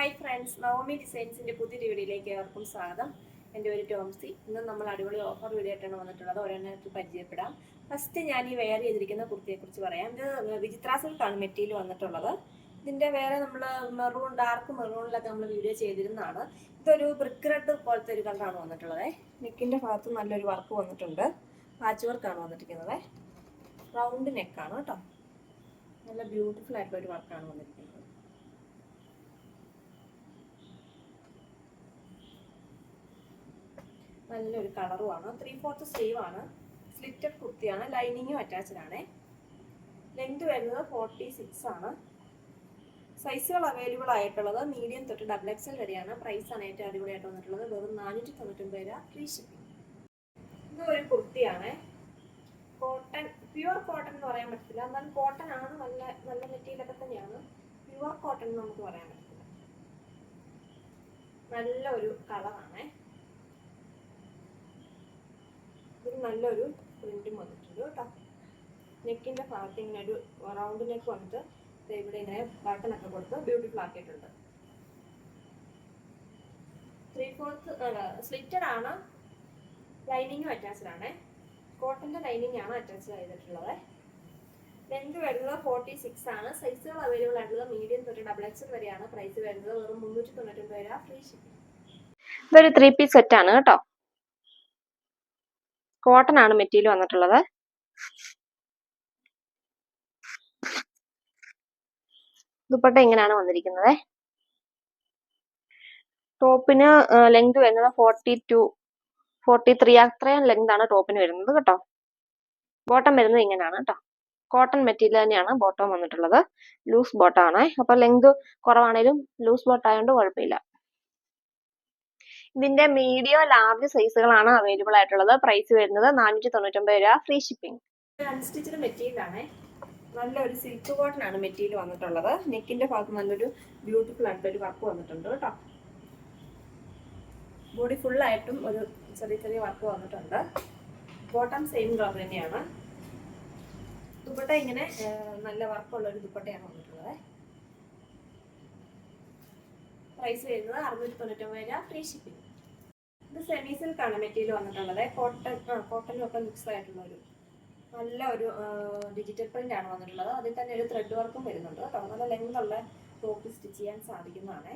Hi friends Navami ഡിസൈൻസിന്റെ പുതിയൊരു വീഡിയോയിലേക്ക് ഏവർക്കും സ്വാഗതം. എന്റെ ഒരു ടോംസി. ഇന്ന് നമ്മൾ അടിപൊളി ഓഫർ വീഡിയോ ആയിട്ടാണ് വന്നിട്ടുള്ളത്. ഓരോന്നത്തിൽ പരിചയപ്പെടാം. ഫസ്റ്റ് ഞാൻ ഈ വെയർ ചെയ്തിരിക്കുന്ന കുർത്തിയെക്കുറിച്ച് പറയാം. ഇത് വിചിത്ര സിൽക്കാണ് മെറ്റീരിയൽ വന്നിട്ടുള്ളത്. ഇതിന്റെ വേറെ നമ്മൾ മെറൂൺ ഡാർക്ക് മെറൂണിലൊക്കെ നമ്മൾ വീഡിയോ ചെയ്തിരുന്നതാണ്. ഇതൊരു ബ്രിക്ക് റെഡ് പോലത്തെ ഒരു കളറാണ് വന്നിട്ടുള്ളത്. നെക്കിന്റെ ഭാഗത്ത് നല്ലൊരു വർക്ക് വന്നിട്ടുണ്ട്. പാച്ച് വർക്കാണ് വന്നിരിക്കുന്നത്. റൗണ്ട് നെക്കാണ് കേട്ടോ. നല്ല ബ്യൂട്ടിഫുൾ ആയിട്ടുള്ള ഒരു വർക്കാണ് വന്നിരിക്കുന്നത്. നല്ലൊരു കളറുമാണ്. ത്രീ ഫോർത്ത് സ്ലീവ് ആണ് സ്ലിറ്റഡ് കുർത്തിയാണ്. ലൈനിങ്ങും അറ്റാച്ച്ഡ് ആണ്. ലെങ്ത് വരുന്നത് ഫോർട്ടി സിക്സ് ആണ് സൈസുകൾ അവൈലബിൾ ആയിട്ടുള്ളത് മീഡിയം തൊട്ട് ഡബിൾ എക്സൽ വരെയാണ്. പ്രൈസ് ആണ് ഏറ്റവും അടിപൊളിയായിട്ട് വന്നിട്ടുള്ളത്. വെറും നാനൂറ്റി തൊണ്ണൂറ്റൊമ്പത് രൂപ ഫ്രീ ഷിപ്പിംഗ് ഇത് ഒരു കുർത്തിയാണ്. കോട്ടൺ പ്യുവർ കോട്ടൺ എന്ന് പറയാൻ പറ്റത്തില്ല. എന്നാൽ കോട്ടൺ ആണ് നല്ല നല്ല മെറ്റീരിയലൊക്കെ തന്നെയാണ്. പ്യുവർ കോട്ടൺ എന്ന് നമുക്ക് പറയാൻ പറ്റത്തില്ല. നല്ല ഒരു കളറാണേ ഇതിൽ നല്ലൊരു പ്രിന്റും വന്നിട്ടുണ്ട് കേട്ടോ. നെക്കിന്റെ ഭാഗത്ത് ഇങ്ങനെ ഒരു റൗണ്ട് നെക്ക് വന്നിട്ട് ഇവിടെ ഇങ്ങനെ ബട്ടൺ ഒക്കെ കൊടുത്ത് ബ്യൂട്ടിഫുൾ ആക്കിയിട്ടുണ്ട്. ത്രീ ഫോർത്ത് സ്ലിറ്റഡ് ആണ്. ലൈനിങ്ങും അറ്റാച്ച്ഡ് ആണ്. കോട്ടന്റെ ലൈനിങ് ആണ് അറ്റാച്ച് ചെയ്തിട്ടുള്ളത്. ലെങ്ത് വരുന്നത് ഫോർട്ടി സിക്സ് ആണ്. സൈസുകൾ അവൈലബിൾ ആയിട്ടുള്ളത് മീഡിയം തൊട്ട് ഡബിൾ എക്സ് വരെയാണ് പ്രൈസ് വരുന്നത്. വെറും മുന്നൂറ്റി തൊണ്ണൂറ്റി ഒമ്പത് രൂപ ഫ്രീ ഷിപ്പിംഗ് ഇതൊരു ത്രീ പീസ് സെറ്റ് ആണ് കേട്ടോ. കോട്ടൺ ആണ് മെറ്റീരിയൽ വന്നിട്ടുള്ളത്. ദുപ്പട്ട ഇങ്ങനെയാണ് വന്നിരിക്കുന്നത്. ടോപ്പിന് ലെങ്ത് വരുന്നത് ഫോർട്ടി ടു ഫോർട്ടി ത്രീ അത്രയും ലെങ്ത് ആണ് ടോപ്പിന് വരുന്നത് കേട്ടോ. ബോട്ടം വരുന്നത് ഇങ്ങനെയാണ് കേട്ടോ. കോട്ടൺ മെറ്റീരിയൽ തന്നെയാണ് ബോട്ടം വന്നിട്ടുള്ളത്. ലൂസ് ബോട്ടം അപ്പോൾ അപ്പൊ ലെങ്ത് കുറവാണേലും ലൂസ് ബോട്ടം കുഴപ്പമില്ല. ഇതിന്റെ മീഡിയം ലാർജ് സൈസുകളാണ് അവൈലബിൾ ആയിട്ടുള്ളത്. പ്രൈസ് വരുന്നത് നാനൂറ്റി തൊണ്ണൂറ്റൊമ്പത് രൂപ ഫ്രീ ഷിപ്പിംഗ് മെറ്റീരിയൽ ആണ്. നല്ലൊരു സിൽക്ക് കോട്ടൺ ആണ് മെറ്റീരിയൽ വന്നിട്ടുള്ളത്. നെക്കിന്റെ ഭാഗത്ത് നല്ലൊരു ബ്യൂട്ടിഫുൾ ആയിട്ടൊരു വർക്ക് വന്നിട്ടുണ്ട് കേട്ടോ. ബോഡി ഫുൾ ആയിട്ടും ഒരു ചെറിയ ചെറിയ വർക്ക് വന്നിട്ടുണ്ട്. ബോട്ടം സെയിം കളർ തന്നെയാണ്. ദുപ്പട്ട ഇങ്ങനെ നല്ല വർക്കുള്ള ഒരു ദുപ്പട്ടയാണ് വന്നിട്ടുള്ളത്. പ്രൈസ് വരുന്നത് അറുന്നൂറ്റി തൊണ്ണൂറ്റൊമ്പത് രൂപ ഫ്രീ ഷിപ്പിംഗ് ഇത് സെമി സിൽക്കാണ് മെറ്റീരിയൽ വന്നിട്ടുള്ളത്. കോട്ടൺ കോട്ടനും ഒക്കെ മിക്സ് ആയിട്ടുള്ള ഒരു നല്ല ഒരു ഡിജിറ്റൽ പ്രിന്റ് ആണ് വന്നിട്ടുള്ളത്. അതിൽ തന്നെ ഒരു ത്രെഡ് വർക്കും വരുന്നുണ്ട് കേട്ടോ. നല്ല ലെങ്ത് ഉള്ള ടോപ്പ് സ്റ്റിച്ച് ചെയ്യാൻ സാധിക്കുന്നതാണ്.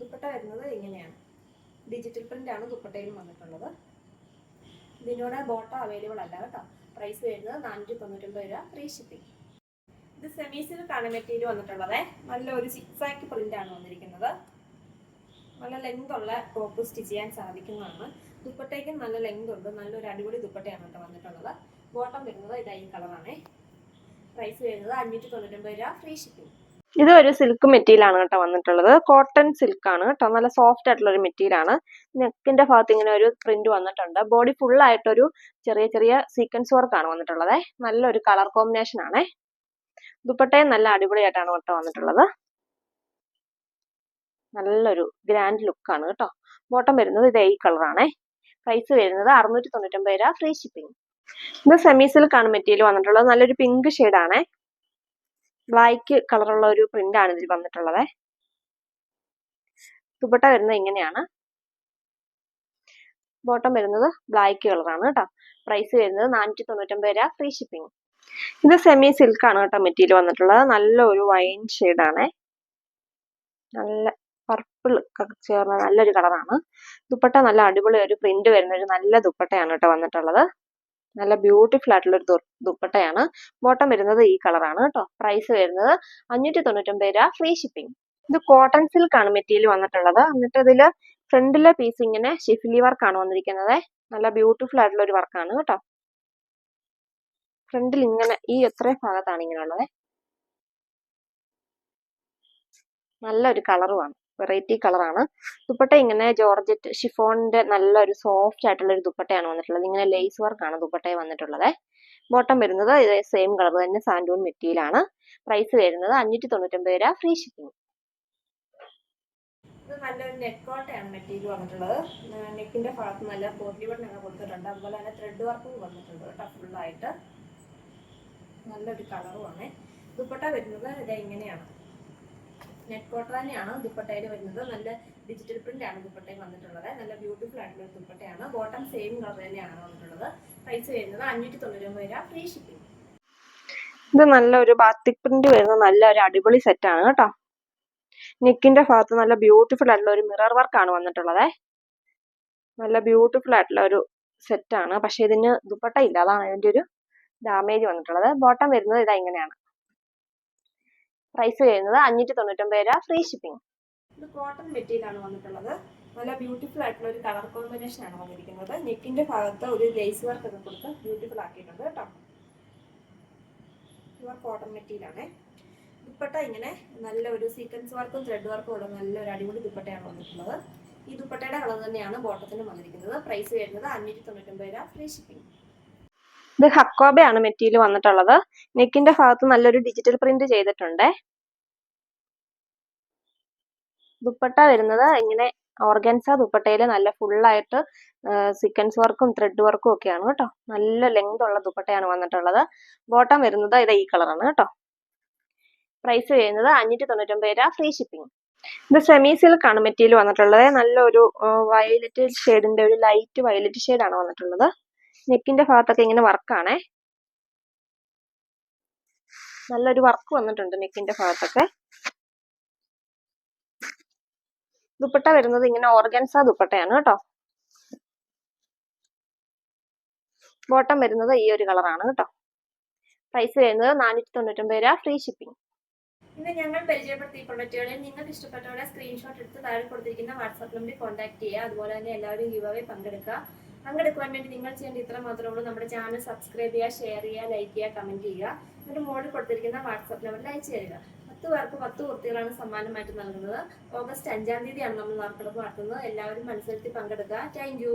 ദുപ്പട്ട വരുന്നത് ഇങ്ങനെയാണ്. ഡിജിറ്റൽ പ്രിന്റ് ആണ് ദുപ്പട്ടയിലും വന്നിട്ടുള്ളത്. ഇതിനോട് ബോട്ട അവൈലബിൾ അല്ല കേട്ടോ. പ്രൈസ് വരുന്നത് നാനൂറ്റി തൊണ്ണൂറ്റൊമ്പത് രൂപ ഫ്രീ ഷിപ്പിംഗ് ഇത് സെമി സിൽക്കാണ് മെറ്റീരിയൽ വന്നിട്ടുള്ളത്. നല്ല ഒരു സിക്സാക്ക് പ്രിന്റ് ആണ് വന്നിരിക്കുന്നത്. നല്ല ലെങ്ത് ഉള്ള ടോപ്പ് സ്റ്റിച്ച് ചെയ്യാൻ സാധിക്കുന്നതാണ്. ദുപ്പട്ടയ്ക്കും നല്ല ലെങ്ത് ഉണ്ട്. നല്ലൊരു അടിപൊളി ദുപ്പട്ടയാണ് കേട്ടോ വന്നിട്ടുള്ളത്. ബോട്ടം വരുന്നത് ഇതാ ഈ കളറാണ് പ്രൈസ് വരുന്നത് അഞ്ഞൂറ്റി തൊണ്ണൂറ്റൊമ്പത് രൂപ. ഫ്രീ ഷിപ്പിംഗ് ഇത് ഒരു സിൽക്ക് മെറ്റീരിയൽ ആണ് കേട്ടോ വന്നിട്ടുള്ളത്. കോട്ടൺ സിൽക്ക് ആണ് കേട്ടോ. നല്ല സോഫ്റ്റ് ആയിട്ടുള്ള ഒരു മെറ്റീരിയൽ ആണ്. നെക്കിന്റെ ഭാഗത്ത് ഇങ്ങനെ ഒരു പ്രിന്റ് വന്നിട്ടുണ്ട്. ബോഡി ഫുൾ ആയിട്ടൊരു ചെറിയ ചെറിയ സീക്വൻസ് വർക്ക് ആണ് വന്നിട്ടുള്ളത്. നല്ലൊരു കളർ കോമ്പിനേഷൻ ആണ്. ദുപ്പട്ടയും നല്ല അടിപൊളിയായിട്ടാണ് കേട്ടോ വന്നിട്ടുള്ളത്. നല്ലൊരു ഗ്രാൻഡ് ലുക്കാണ് കേട്ടോ. ബോട്ടം വരുന്നത് ഇതേ ഈ കളറാണേ പ്രൈസ് വരുന്നത് അറുന്നൂറ്റി തൊണ്ണൂറ്റൊമ്പത് രൂപ ഫ്രീ ഷിപ്പിംഗ് ഇത് സെമി സിൽക്ക് ആണ് മെറ്റീരിയൽ വന്നിട്ടുള്ളത്. നല്ലൊരു പിങ്ക് ഷെയ്ഡാണേ ബ്ലാക്ക് കളറുള്ള ഒരു പ്രിന്റ് ആണ് ഇതിൽ വന്നിട്ടുള്ളത്. ദുപ്പട്ട വരുന്നത് ഇങ്ങനെയാണ്. ബോട്ടം വരുന്നത് ബ്ലാക്ക് കളറാണ് കേട്ടോ. പ്രൈസ് വരുന്നത് നാനൂറ്റി തൊണ്ണൂറ്റൊമ്പത് രൂപ ഫ്രീ ഷിപ്പിംഗ് ഇത് സെമി സിൽക്ക് ആണ് കേട്ടോ മെറ്റീരിയൽ വന്നിട്ടുള്ളത്. നല്ല ഒരു വൈൻ ആണ്. നല്ല പർപ്പിൾ ചേർന്ന നല്ലൊരു കളറാണ് ദുപ്പട്ട നല്ല അടിപൊളി ഒരു പ്രിന്റ് വരുന്ന ഒരു നല്ല ദുപ്പട്ടയാണ് കേട്ടോ വന്നിട്ടുള്ളത്. നല്ല ബ്യൂട്ടിഫുൾ ആയിട്ടുള്ള ഒരു ദുപ്പട്ടയാണ്. ബോട്ടം വരുന്നത് ഈ കളറാണ് കേട്ടോ. പ്രൈസ് വരുന്നത് അഞ്ഞൂറ്റി തൊണ്ണൂറ്റൊമ്പത് രൂപ ഫ്രീ ഷിപ്പിംഗ് ഇത് കോട്ടൺ സിൽക്ക് ആണ് മെറ്റീരിയൽ വന്നിട്ടുള്ളത്. എന്നിട്ട് ഇതിൽ ഫ്രണ്ടിലെ പീസ് ഇങ്ങനെ ഷിഫിലി വർക്കാണ് വന്നിരിക്കുന്നത്. നല്ല ബ്യൂട്ടിഫുൾ ആയിട്ടുള്ള ഒരു വർക്കാണ് കേട്ടോ. ഫ്രണ്ടിൽ ഇങ്ങനെ ഈ എത്ര ഭാഗത്താണ് ഇങ്ങനെ ഉള്ളത് നല്ലൊരു കളറുമാണ്. വെറൈറ്റി കളറാണ്. ദുപ്പട്ട ഇങ്ങനെ ജോർജറ്റ് ഷിഫോണിന്റെ നല്ലൊരു സോഫ്റ്റ് ആയിട്ടുള്ള ഒരു ദുപ്പട്ടയാണ് വന്നിട്ടുള്ളത്. ഇങ്ങനെ ലേസ് വർക്കാണ് ദുപ്പട്ടയെ വന്നിട്ടുള്ളത്. ബോട്ടം വരുന്നത് ഇതേ സെയിം കളർ തന്നെ സാൻഡൂൺ മെറ്റീരിയലാണ്. പ്രൈസ് വരുന്നത് അഞ്ഞൂറ്റി തൊണ്ണൂറ്റൊമ്പത് രൂപ ഫ്രീ ഷിപ്പിംഗ്. ഇത് നല്ലൊരു നെക്ക് കോട്ടയാണ് മെറ്റീരിയൽ വന്നിട്ടുള്ളത്. നെക്കിന്റെ ഭാഗത്ത് നല്ല പോർട്ടി ബട്ടൺ കൊടുത്തിട്ടുണ്ട്. അതുപോലെ തന്നെ ത്രെഡ് വർക്കും വന്നിട്ടുണ്ട് കേട്ടോ ഫുള്ളായിട്ട് നല്ലൊരു കളറുമാണ്. ദുപ്പട്ട വരുന്നത് ഇതാ ഇങ്ങനെയാണ്. നെറ്റ് തന്നെയാണ് ദുപ്പട്ടയിൽ വരുന്നത്. നല്ല ഡിജിറ്റൽ പ്രിന്റ് ആണ് ദുപ്പട്ടയിൽ വന്നിട്ടുള്ളത്. നല്ല ബ്യൂട്ടിഫുൾ ആയിട്ടുള്ള ഒരു ദുപ്പട്ടയാണ്. ബോട്ടം സെയിം കളർ തന്നെയാണ് വന്നിട്ടുള്ളത്. പ്രൈസ് വരുന്നത് അഞ്ഞൂറ്റി തൊണ്ണൂറ്റി ഒമ്പത് രൂപ ഫ്രീ ഷിപ്പിംഗ് ഇത് നല്ലൊരു ബാത്തിക് പ്രിന്റ് വരുന്ന നല്ല ഒരു അടിപൊളി ആണ് കേട്ടോ. നെക്കിന്റെ ഭാഗത്ത് നല്ല ബ്യൂട്ടിഫുൾ ആയിട്ടുള്ള ഒരു മിറർ വർക്ക് ആണ് വന്നിട്ടുള്ളത്. നല്ല ബ്യൂട്ടിഫുൾ ആയിട്ടുള്ള ഒരു സെറ്റ് ആണ്. പക്ഷെ ഇതിന് ദുപ്പട്ട ഇല്ല. അതാണ് അതിന്റെ ഒരു ഡാമേജ് വന്നിട്ടുള്ളത്. ബോട്ടം വരുന്നത് ഇതാ ഇങ്ങനെയാണ്. പ്രൈസ് വരുന്നത് അഞ്ഞൂറ്റി തൊണ്ണൂറ്റൊമ്പത് രൂപ ഫ്രീ ഷിപ്പിംഗ് ഇത് കോട്ടൺ മെറ്റീരിയൽ ആണ് വന്നിട്ടുള്ളത്. നല്ല ബ്യൂട്ടിഫുൾ ആയിട്ടുള്ള ഒരു കളർ കോമ്പിനേഷൻ ആണ് വന്നിരിക്കുന്നത്. നെക്കിന്റെ ഭാഗത്ത് ഒരു ലേസ് വർക്ക് ഒക്കെ കൊടുത്ത് ബ്യൂട്ടിഫുൾ ആക്കിയിട്ടുണ്ട് കേട്ടോ. പ്യുവർ കോട്ടൺ മെറ്റീരിയൽ ആണ്. ദുപ്പട്ട ഇങ്ങനെ നല്ല ഒരു സീക്വൻസ് വർക്കും ത്രെഡ് വർക്കും ഉള്ള നല്ല ഒരു അടിപൊളി ദുപ്പട്ടയാണ് വന്നിട്ടുള്ളത്. ഈ ദുപ്പട്ടയുടെ കളർ തന്നെയാണ് ബോട്ടത്തിന് വന്നിരിക്കുന്നത്. പ്രൈസ് വരുന്നത് അഞ്ഞൂറ്റി തൊണ്ണൂറ്റൊമ്പത് രൂപ ഫ്രീ ഷിപ്പിംഗ് ഇത് ഹക്കോബയാണ് മെറ്റീരിയൽ വന്നിട്ടുള്ളത്. നെക്കിന്റെ ഭാഗത്ത് നല്ലൊരു ഡിജിറ്റൽ പ്രിന്റ് ചെയ്തിട്ടുണ്ട്. ദുപ്പട്ട വരുന്നത് ഇങ്ങനെ ഓർഗൻസ ദുപ്പട്ടയിൽ നല്ല ഫുള്ളായിട്ട് സീക്വൻസ് വർക്കും ത്രെഡ് വർക്കും ഒക്കെയാണ് കേട്ടോ. നല്ല ലെങ്ത് ഉള്ള ദുപ്പട്ടയാണ് വന്നിട്ടുള്ളത്. ബോട്ടം വരുന്നത് ഇത് ഈ കളറാണ് കേട്ടോ. പ്രൈസ് വരുന്നത് അഞ്ഞൂറ്റി തൊണ്ണൂറ്റൊമ്പത് രൂപ ഫ്രീ ഷിപ്പിംഗ് ഇത് സെമി സിൽക്ക് ആണ് മെറ്റീരിയൽ വന്നിട്ടുള്ളത്. നല്ലൊരു വയലറ്റ് ഷെയ്ഡിന്റെ ഒരു ലൈറ്റ് വയലറ്റ് ഷെയ്ഡാണ് വന്നിട്ടുള്ളത്. നെക്കിന്റെ ഭാഗത്തൊക്കെ ഇങ്ങനെ വർക്കാണേ. നല്ലൊരു വർക്ക് വന്നിട്ടുണ്ട് നെക്കിന്റെ ഭാഗത്തൊക്കെ. ദുപ്പട്ട വരുന്നത് ഇങ്ങനെ ഓർഗൻസ ദുപ്പട്ടയാണ് കേട്ടോ. ബോട്ടം വരുന്നത് ഈ ഒരു കളറാണ് കേട്ടോ. പ്രൈസ് വരുന്നത് നാനൂറ്റി തൊണ്ണൂറ്റൊമ്പത് രൂപ ഫ്രീ ഷിപ്പിംഗ് ഇന്ന് ഞങ്ങൾ പരിചയപ്പെടുത്തിയ പ്രൊഡക്റ്റുകളിൽ നിങ്ങൾക്ക് ഇഷ്ടപ്പെട്ടവരെ സ്ക്രീൻഷോട്ട് എടുത്ത് താഴെ കൊടുത്തിരിക്കുന്ന വാട്സാപ്പ് നമ്പറിൽ കോൺടാക്ട് ചെയ്യുക. അതുപോലെ തന്നെ എല്ലാവരും യുവാവെ പങ്കെടുക്കുക. പങ്കെടുക്കുവാൻ വേണ്ടി നിങ്ങൾ ചെയ്യേണ്ട ഇത്ര മാത്രമേ ഉള്ളൂ. നമ്മുടെ ചാനൽ സബ്സ്ക്രൈബ് ചെയ്യുക ഷെയർ ചെയ്യുക ലൈക്ക് ചെയ്യുക കമന്റ് ചെയ്യുക. എന്നിട്ട് മുകളിൽ കൊടുത്തിരിക്കുന്ന വാട്സാപ്പ് നമ്പറിൽ അയച്ചു തരിക. പത്ത് പേർക്ക് പത്ത് കുർത്തികളാണ് സമ്മാനമായിട്ട് നൽകുന്നത്. ഓഗസ്റ്റ് അഞ്ചാം തീയതിയാണ് നമ്മൾ നറുക്കെടുപ്പ് നടത്തുന്നത് എല്ലാവരും മത്സരത്തിൽ പങ്കെടുക്കുക. താങ്ക്